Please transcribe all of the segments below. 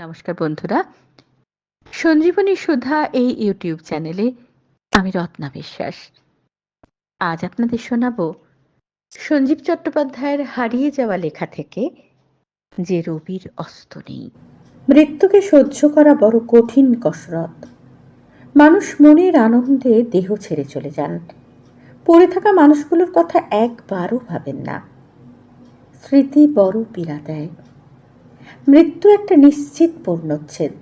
নমস্কার বন্ধুরা। সঞ্জীবনী সুধা এই ইউটিউব চ্যানেলে আমি রত্না বিশ্বাস। আজ আপনাদের শোনাবো সঞ্জীব চট্টোপাধ্যায়ের হারিয়ে যাওয়া লেখা থেকে যে রবির অস্ত নেই। মৃত্যুকে সহ্য করা বড় কঠিন কসরত মানুষ মনের আনন্দে দেহ ছেড়ে চলে যান। পড়ে থাকা মানুষগুলোর কথা একবারও ভাবেন না। স্মৃতি বড় পীড়া দেয়। মৃত্যু একটা নিশ্চিত পূর্ণচ্ছেদ।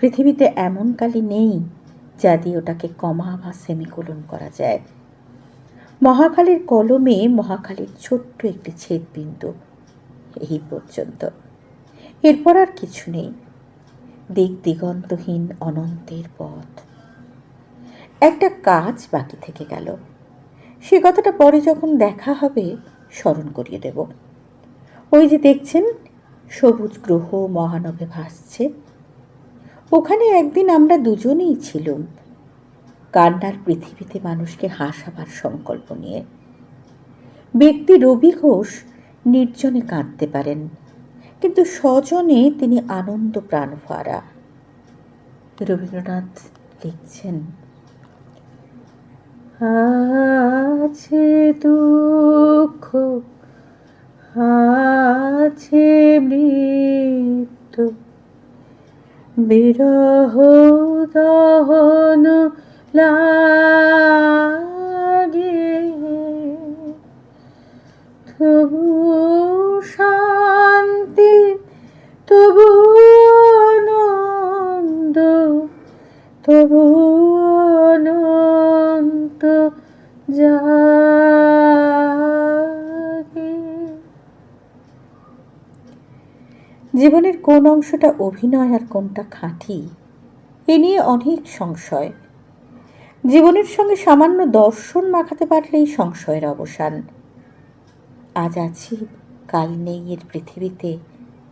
পৃথিবীতে এমন কালি নেই যা দিয়ে ওটাকে কমা বা সেমিকোলন করা যায়। মহাকালীর কলমে মহাকালীর ছোট্ট একটি ছেদ বিন্দু এই পর্যন্ত। এরপর আর কিছু নেই। দিক দিগন্তহীন অনন্তের পথ। একটা কাজ বাকি থেকে গেল। সে কথাটা পরে যখন দেখা হবে, স্মরণ করিয়ে দেব। ওই যে দেখছেন সবুজ গ্রহ মহানবে ভাসছে। ওখানে একদিন আমরা দুজনেই ছিলুম। কান্নার পৃথিবীতে মানুষকে হাসাবার সংকল্প নিয়ে। ব্যক্তি রবি ঘোষ নির্জনে কাঁদতে পারেন, কিন্তু স্বজনে তিনি আনন্দ প্রাণ প্রাণভরা। রবীন্দ্রনাথ লিখছেন আছে দুঃখ আছে মৃত্যু। বিরহ দহন লাগে জীবনের কোন অংশটা অভিনয় আর কোনটা খাঁটি? এ নিয়ে অনেক সংশয়। জীবনের সঙ্গে সামান্য দর্শন মাখাতে পারলেই সংশয়ের অবসান। আজ আছি, কাল নেই এর পৃথিবীতে,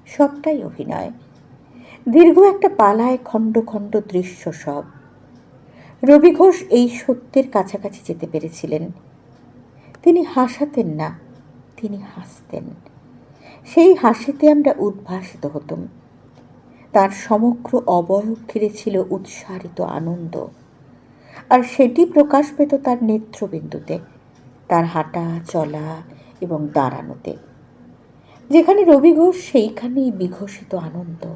সবটাই অভিনয়। দীর্ঘ একটা পালায় খণ্ড খণ্ড দৃশ্য সব। রবি ঘোষ এই সত্যের কাছাকাছি যেতে পেরেছিলেন। তিনি হাসাতেন না, তিনি হাসতেন। সেই হাসিতে আমরা উদ্ভাসিত হতুম। তার সমগ্র অবয়ব ঘিরে ছিল উৎসারিত আনন্দ। আর সেটি প্রকাশ পেত তার নেত্রবিন্দুতে, তার হাঁটা, চলা এবং দাঁড়ানোতে। যেখানে রবি ঘোষ, সেইখানেই বিঘোষিত আনন্দ।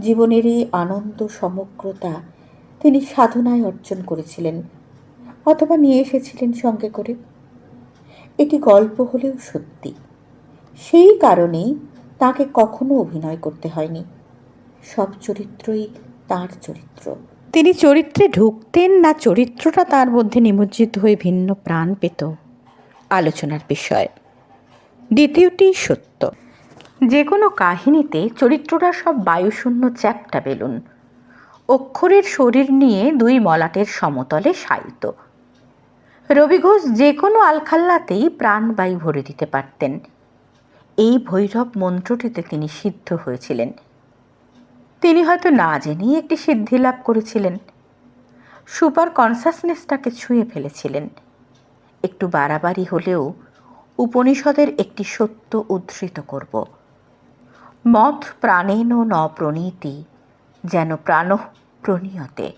জীবনের এই আনন্দ সমগ্রতা তিনি সাধনায় অর্জন করেছিলেন অথবা নিয়ে এসেছিলেন সঙ্গে করে। এটি গল্প হলেও সত্যি। সেই কারণেই তাকে কখনো অভিনয় করতে হয়নি। সব চরিত্রই তার চরিত্র। তিনি চরিত্রে ঢুকতেন না, চরিত্রটা তার মধ্যে নিমজ্জিত হয়ে ভিন্ন প্রাণ পেত। আলোচনার বিষয়। দ্বিতীয়টি সত্য। যে কোনো কাহিনীতে চরিত্ররা সব বায়ুশূন্য চ্যাপ্টা বেলুন। অক্ষরের শরীর নিয়ে দুই মলাটের সমতলে শায়িত। রবি ঘোষ যে কোনো আলখাল্লাতেই প্রাণবায়ু ভরে দিতে পারতেন। এই ভৈরব মন্ত্রটিতে তিনি সিদ্ধ হয়েছিলেন। তিনি হয়তো না জেনেই একটি সিদ্ধি লাভ করেছিলেন। সুপার কনসাসনেসটাকে ছুঁয়ে ফেলেছিলেন। একটু বাড়াবাড়ি হলেও উপনিষদের একটি সত্য উদ্ধৃত করব। মত প্রাণেন ন প্রণীতি, যেন প্রাণ প্রণীয়তে।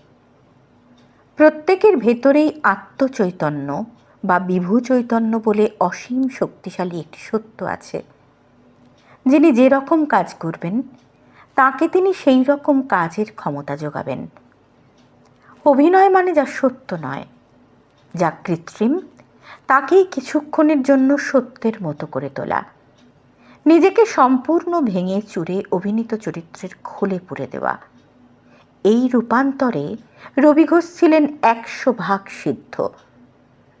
প্রত্যেকের ভেতরেই আত্মচৈতন্য বা বিভু চৈতন্য বলে অসীম শক্তিশালী একটি সত্য আছে। যিনি যে রকম কাজ করবেন, তাকে তিনি সেই রকম কাজের ক্ষমতা যোগাবেন। অভিনয় মানে যা সত্য নয়, যা কৃত্রিম, তাকেই কিছুক্ষণের জন্য সত্যের মতো করে তোলা। নিজেকে সম্পূর্ণ ভেঙে চুরে অভিনীত চরিত্রের খোলে পুরে দেওয়া। এই রূপান্তরে রবি ঘোষ ছিলেন একশো ভাগ সিদ্ধ।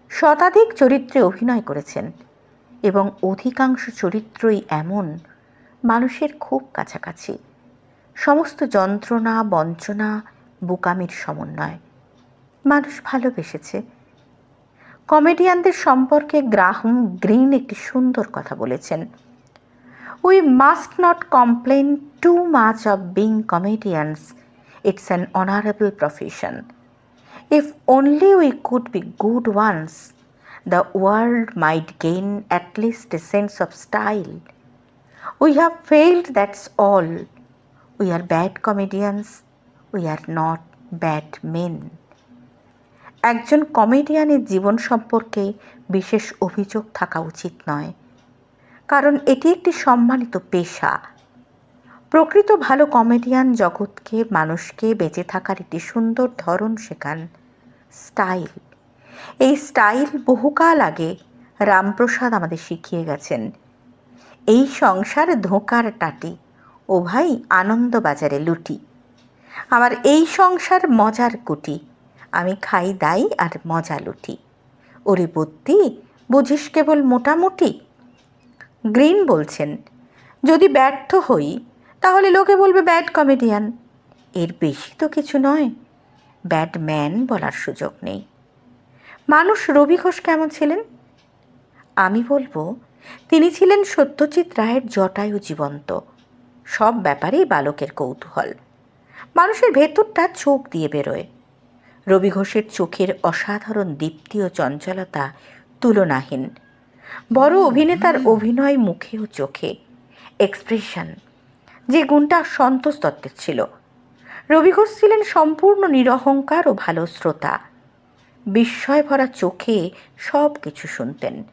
শতাধিক চরিত্রে অভিনয় করেছেন এবং অধিকাংশ চরিত্রই এমন মানুষের খুব কাছাকাছি। সমস্ত যন্ত্রণা, বঞ্চনা, বোকামির সমন্বয়। মানুষ ভালোবেসেছে। কমেডিয়ানদের সম্পর্কে গ্রাহাম গ্রিন একটি সুন্দর কথা বলেছেন। We must not complain too much of being comedians it's an honourable profession if only we could be good ones the world might gain at least a sense of style We have failed, that's all. We are bad comedians we are not bad men একজন কমেডিয়ানের জীবন সম্পর্কে বিশেষ অভিযোগ থাকা উচিত নয়। কারণ এটি একটি সম্মানিত পেশা। প্রকৃত ভালো কমেডিয়ান জগৎকে মানুষকে বেঁচে থাকার একটি সুন্দর ধরন শেখান। স্টাইল এই স্টাইল বহুকাল আগে রামপ্রসাদ আমাদের শিখিয়ে গেছেন। এই সংসার ধোঁকার টাটি। ও ভাই, আনন্দবাজারে লুটি। আমার এই সংসার মজার কুটি। আমি খাই দাই আর মজা লুটি। ওরে বুদ্ধি, বুঝিস কেবল মোটামুটি? গ্রিন বলছেন, যদি ব্যর্থ হই, তাহলে লোকে বলবে ব্যাড কমেডিয়ান। এর বেশি তো কিছু নয় ব্যাড ম্যান বলার সুযোগ নেই। মানুষ রবি ঘোষ কেমন ছিলেন? আমি বলব তিনি ছিলেন সত্যজিৎ রায়ের জটায়ু জীবন্ত। সব ব্যাপারেই বালকের কৌতূহল। মানুষের ভেতরটা চোখ দিয়ে বেরোয়। রবি ঘোষের চোখের অসাধারণ দীপ্তি ও চঞ্চলতা তুলনাহীন। বড় অভিনেতার অভিনয় মুখে ও চোখে। এক্সপ্রেশন যে গুণটা সন্তোষ দত্তের ছিল। রবি ঘোষ ছিলেন সম্পূর্ণ নিরহংকার ও ভালো শ্রোতা। বিস্ময় ভরা চোখে সব কিছু শুনতেন।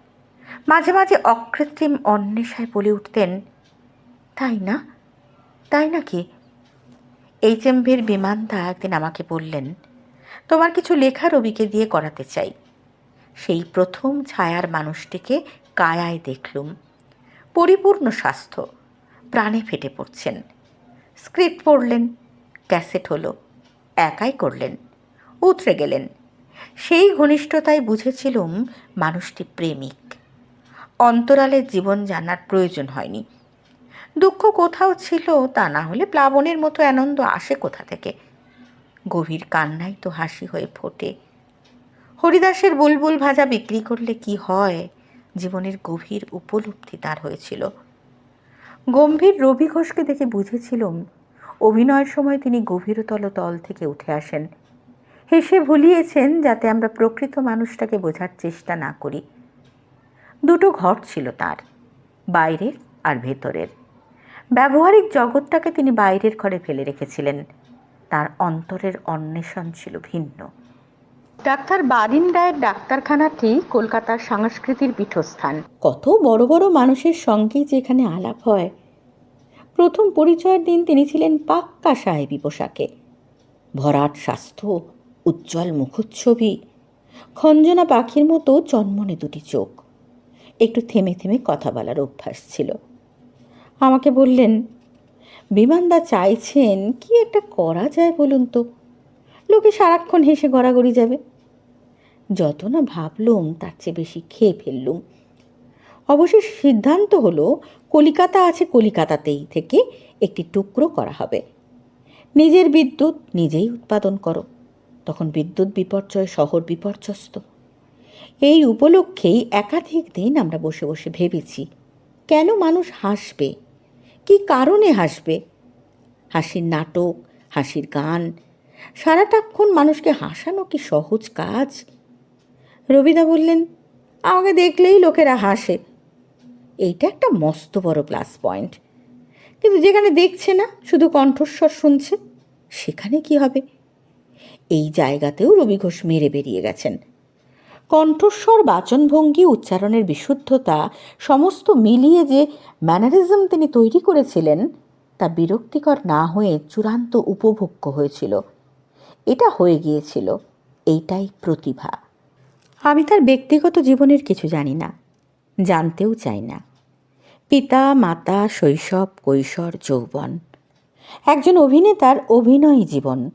মাঝে মাঝে অকৃত্রিম অন্বেষায় বলে উঠতেন, তাই না? তাই নাকি? এইচ এম ভির বিমানদা একদিন আমাকে বললেন, তোমার কিছু লেখা রবিকে দিয়ে করাতে চাই। সেই প্রথম ছায়ার মানুষটিকে কায়ায় দেখলুম। পরিপূর্ণ স্বাস্থ্য, প্রাণে ফেটে পড়ছেন। স্ক্রিপ্ট পড়লেন, ক্যাসেট হলো, একাই করলেন, উতরে গেলেন। সেই ঘনিষ্ঠতায় বুঝেছিলুম মানুষটি প্রেমিক। অন্তরালের জীবন জানার প্রয়োজন হয়নি। দুঃখ কোথাও ছিল তা না হলে প্লাবনের মতো আনন্দ আসে কোথা থেকে? গভীর কান্নাই তো হাসি হয়ে ফোটে। হরিদাসের বুলবুল ভাজা বিক্রি করলে কি হয়? জীবনের গভীর উপলব্ধি তার হয়েছিল। গম্ভীর রবি ঘোষকে দেখে বুঝেছিলুম, অভিনয়ের সময় তিনি গভীরতল তল থেকে উঠে আসেন। হেসে ভুলিয়েছেন যাতে আমরা প্রকৃত মানুষটাকে বোঝার চেষ্টা না করি। দুটো ঘর ছিল তার বাইরের আর ভেতরের। ব্যবহারিক জগৎটাকে তিনি বাইরের ঘরে ফেলে রেখেছিলেন। তার অন্তরের অন্বেষণ ছিল ভিন্ন। ডাক্তার বারিন রায়ের ডাক্তারখানাটি কলকাতার সংস্কৃতির পীঠস্থান? কত বড় বড় মানুষের সঙ্গেই যেখানে আলাপ হয়। প্রথম পরিচয়ের দিন তিনি ছিলেন পাক্কা সাহেবী পোশাকে। ভরাট স্বাস্থ্য উজ্জ্বল মুখচ্ছবি খঞ্জনা পাখির মতো জন্মনে দুটি চোখ। একটু থেমে থেমে কথা বলার অভ্যাস ছিল। আমাকে বললেন, বিমানদা চাইছেন কি একটা করা যায় বলুন তো। লোকে সারাক্ষণ হেসে গড়াগড়ি যাবে। যত না ভাবলুম, তার চেয়ে বেশি খেয়ে ফেললুম। অবশেষ সিদ্ধান্ত হলো, কলিকাতা আছে কলিকাতাতেই থেকে একটি টুকরো করা হবে। নিজের বিদ্যুৎ নিজেই উৎপাদন করো। তখন বিদ্যুৎ বিপর্যয় শহর বিপর্যস্ত। এই উপলক্ষেই একাধিক দিন আমরা বসে বসে ভেবেছি, কেন মানুষ হাসবে? কি কারণে হাসবে? হাসির নাটক, হাসির গান, সারাটাক্ষণ মানুষকে হাসানো কি সহজ কাজ? রবিদা বললেন, আমাকে দেখলেই লোকেরা হাসে। এইটা একটা মস্ত বড় প্লাস পয়েন্ট কিন্তু যেখানে দেখছে না, শুধু কণ্ঠস্বর শুনছে, সেখানে কি হবে? এই জায়গাতেও রবি ঘোষ মেরে বেরিয়ে গেছেন। কণ্ঠস্বর, বাচনভঙ্গি, উচ্চারণের বিশুদ্ধতা, সমস্ত মিলিয়ে যে ম্যানারিজম তিনি তৈরি করেছিলেন, তা বিরক্তিকর না হয়ে চূড়ান্ত উপভোগ্য হয়েছিল। এটা হয়ে গিয়েছিল। এইটাই প্রতিভা। আমি তার ব্যক্তিগত জীবনের কিছু জানি না, জানতেও চাই না। পিতা, মাতা, শৈশব, কৈশোর, যৌবন। একজন অভিনেতার অভিনয় জীবন।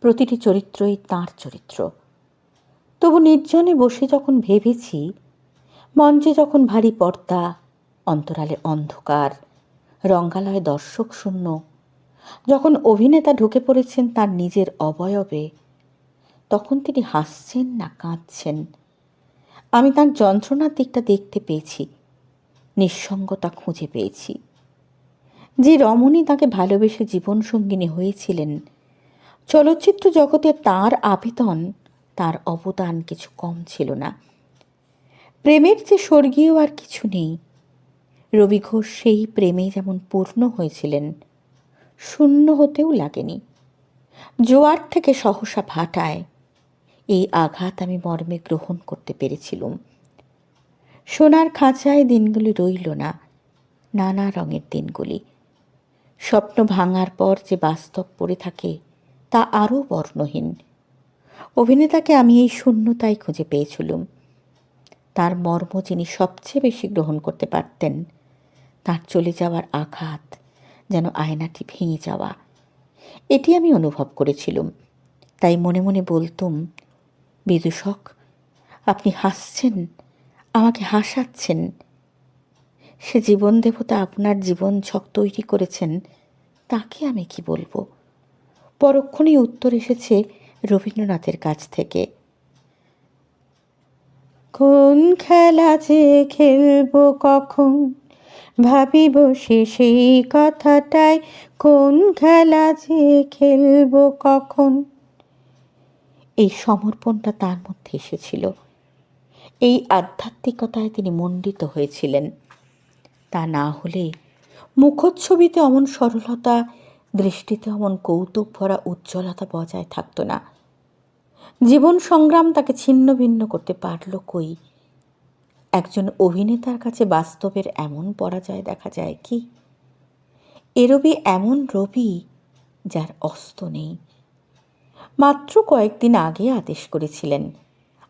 প্রতিটি চরিত্রই তাঁর চরিত্র। তবু নির্জনে বসে যখন ভেবেছি, মঞ্চে যখন ভারী পর্দা, অন্তরালে অন্ধকার, রঙ্গালয় দর্শক শূন্য, যখন অভিনেতা ঢুকে পড়েছেন তার নিজের অবয়বে, তখন তিনি হাসছেন না কাঁদছেন। আমি তার যন্ত্রণার দিকটা দেখতে পেয়েছি, নিঃসঙ্গতা খুঁজে পেয়েছি। যে রমণী তাকে ভালোবেসে জীবনসঙ্গিনী হয়েছিলেন, চলচ্চিত্র জগতে তার আবেদন তার অবদান কিছু কম ছিল না। প্রেমের যে স্বর্গীয় আর কিছু নেই। রবি ঘোষ সেই প্রেমে যেমন পূর্ণ হয়েছিলেন, শূন্য হতেও লাগেনি। জোয়ার থেকে সহসা ভাটায় এই আঘাত আমি মর্মে গ্রহণ করতে পেরেছিলুম। সোনার খাঁচায় দিনগুলি রইল না, নানা রঙের দিনগুলি। স্বপ্ন ভাঙার পর যে বাস্তব পড়ে থাকে, তা আরও বর্ণহীন। অভিনেতাকে আমি এই শূন্যতায় খুঁজে পেয়েছিলুম। তার মর্ম যিনি সবচেয়ে বেশি গ্রহণ করতে পারতেন, তার চলে যাওয়ার আঘাত যেন আয়নাটি ভেঙে যাওয়া, এটি আমি অনুভব করেছিলুম। তাই মনে মনে বলতুম, বিদূষক, আপনি হাসছেন, আমাকে হাসাচ্ছেন। সে জীবন দেবতা আপনার জীবন ছক তৈরি করেছেন, তাকে আমি কি বলব? পরক্ষণেই উত্তর এসেছে রবীন্দ্রনাথের কাছ থেকে। কোন খেলা যে খেলব কখন? ভাবি বসে সেই কথাটাই, কোন খেলা যে খেলব কখন? এই সমর্পণটা তার মধ্যে এসেছিল। এই আধ্যাত্মিকতায় তিনি মণ্ডিত হয়েছিলেন। তা না হলে মুখচ্ছবিতে অমন সরলতা দৃষ্টিতে অমন কৌতুক ভরা উজ্জ্বলতা বজায় থাকতো না। জীবন সংগ্রাম তাকে ছিন্ন ভিন্ন করতে পারল কই? একজন অভিনেতার কাছে বাস্তবের এমন পরাজয় দেখা যায় কি? এরবি এমন রবি যার অস্ত নেই। মাত্র কয়েকদিন আগে আদেশ করেছিলেন,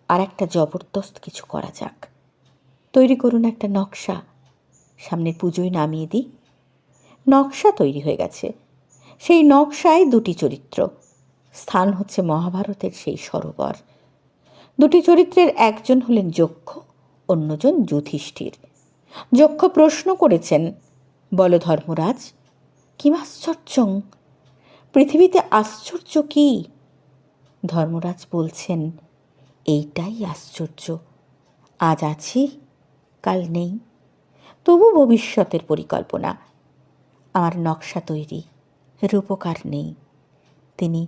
আর একটা জবরদস্ত কিছু করা যাক। তৈরি করুন একটা নকশা। সামনের পুজোয় নামিয়ে দিই। নকশা তৈরি হয়ে গেছে। সেই নকশায় দুটি চরিত্র। স্থান হচ্ছে মহাভারতের সেই সরোবর। দুটি চরিত্রের একজন হলেন যক্ষ, অন্যজন যুধিষ্ঠির। যক্ষ প্রশ্ন করেছেন, বল ধর্মরাজ, কিম আশ্চর্যং? পৃথিবীতে আশ্চর্য কি? ধর্মরাজ বলছেন, এইটাই আশ্চর্য। আজ আছি, কাল নেই। তবু ভবিষ্যতের পরিকল্পনা। আমার নকশা তৈরি। রূপকার নেই। তিনি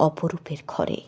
অপরূপের ঘরে।